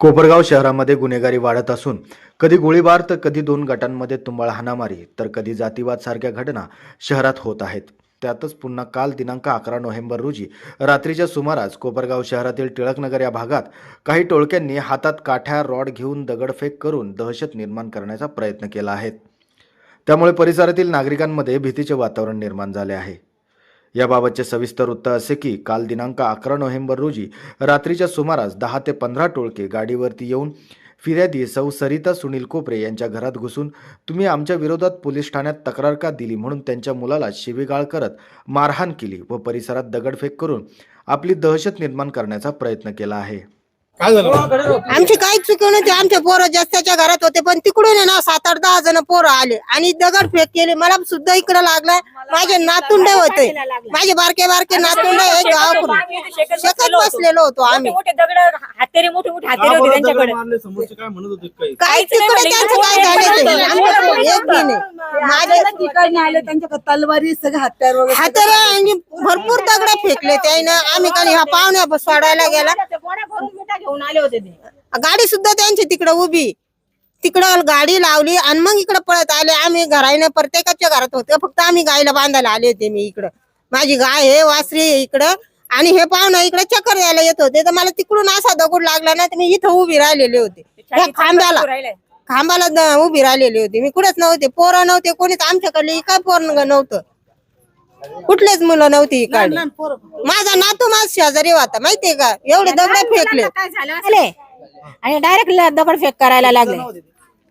कोपरगाव शहरामध्ये गुन्हेगारी वाढत असून कधी गोळीबार तर कधी दोन गटांमध्ये तुंबाळ हाणामारी तर कधी जातीवाद सारख्या घटना शहरात होत आहेत. त्यातच पुन्हा काल दिनांक अकरा नोव्हेंबर रोजी रात्रीच्या सुमारास कोपरगाव शहरातील टिळकनगर या भागात काही टोळक्यांनी हातात काठ्या रॉड घेऊन दगडफेक करून दहशत निर्माण करण्याचा प्रयत्न केला आहे. त्यामुळे परिसरातील नागरिकांमध्ये भीतीचे वातावरण निर्माण झाले आहे. याबाबतचे सविस्तर वृत्त असे की काल दिनांक अकरा नोव्हेंबर रोजी रात्रीच्या सुमारास दहा ते पंधरा टोळके गाडीवरती येऊन फिर्यादी सौ सरिता सुनील कोपरे यांच्या घरात घुसून तुम्ही आमच्या विरोधात पोलीस ठाण्यात तक्रार का दिली म्हणून त्यांच्या मुलाला शिवीगाळ करत मारहाण केली व परिसरात दगडफेक करून आपली दहशत निर्माण करण्याचा प्रयत्न केला आहे. काय झालं? आमची काही चुकी नव्हती. आमचे पोरं जास्तीच्या घरात होते पण तिकडून आहे ना सात आठ दहा जण पोरं आले. आणि दगड फेक केली. मला सुद्धा इकडे लागला माझे नातुंडे होते माझे बारके बारके नातुंडे एक गावाकडून. शेतात बसलेलो होतो आम्ही. मोठे दगड हातेरे मोठे मोठे का हातेरे होते बरं दगड त्यांच्याकडे. मारले समोरचे काय म्हणत होते काही? काय काहीच नाही तिकडे. त्यांचं काय झाले ते आमच्याकडे एक बी नाही. माझे ठिकाणी आले त्यांच्याकडे तलवारी सगळे हत्यार वगैरे हाताला आणि भरपूर दगड फेकले त्यानं. आम्ही काही हा पाहुण्या सोडायला गेला. घेऊन आले होते ते. गाडी सुद्धा त्यांची तिकडे उभी. तिकडं गाडी लावली आणि मग इकडे पळत आले. आम्ही घराने प्रत्येकाच्या घरात होते. फक्त आम्ही गायला बांधायला आले होते मी इकडं. माझी गाय आहे वासरी आहे इकडं. आणि हे पाहुणं इकडे चक्कर द्यायला येत होते. तर मला तिकडून असा दगड लागला ना तर मी इथं उभी राहिलेले होते. खांब्याला. खांबाला द- उभी राहिलेली होती. मी कुठेच नव्हते. पोरं नव्हते कोणीच. आमच्याकडले काय पोरं नव्हतं. कुठलेच मुलं नव्हती इकडे माझा नातू माझ शेजारी होता. माहितीये का? एवढे दगड फेकले काय झालं आले. आणि डायरेक्ट दगड फेक करायला लागले.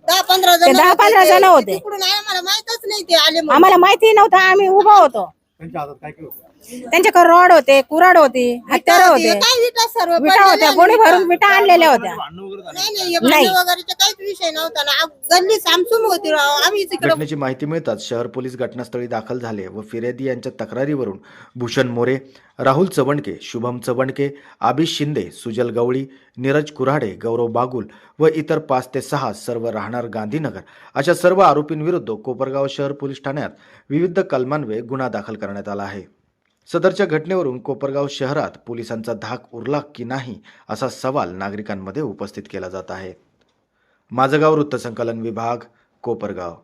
दहा पंधरा ते जण दहा होते पंधरा ते. जण होते. तिकडून आले, मला माहितच नाही ते आले म्हणून. आम्हाला माहिती नव्हतं आम्ही उभा होतो त्यांच्या हातात काय काय होतं त्यांच्याकडे रॉड होते कुराड होती हत्यार होते काय विटा सर्व विटा पडलेल्या होत्या गोणी विटा. भरून विटा आणलेल्या होत्या. नाही नाही हे भांडे वगैरेचा काहीच विषय नव्हता ना. आ- गल्ली सामसूम होती राव. आम्ही तिकडे घटनेची माहिती मिळताच शहर पोलीस घटनास्थळी दाखल झाले व फिर्यादी यांच्या तक्रारीवरून भूषण मोरे राहुल चवणके शुभम चवणके आबिश शिंदे सुजल गवळी नीरज कुऱ्हाडे गौरव बागुल व इतर पाच ते सहा सर्व राहणार गांधीनगर अशा सर्व आरोपींविरुद्ध कोपरगाव शहर पोलीस ठाण्यात विविध कलमान्वये गुन्हा दाखल करण्यात आला आहे. सदरच्या घटनेवरून कोपरगाव शहरात पोलिसांचा धाक उरला की नाही असा सवाल नागरिकांमध्ये उपस्थित केला जात आहे. माझं गाव वृत्तसंकलन विभाग कोपरगाव.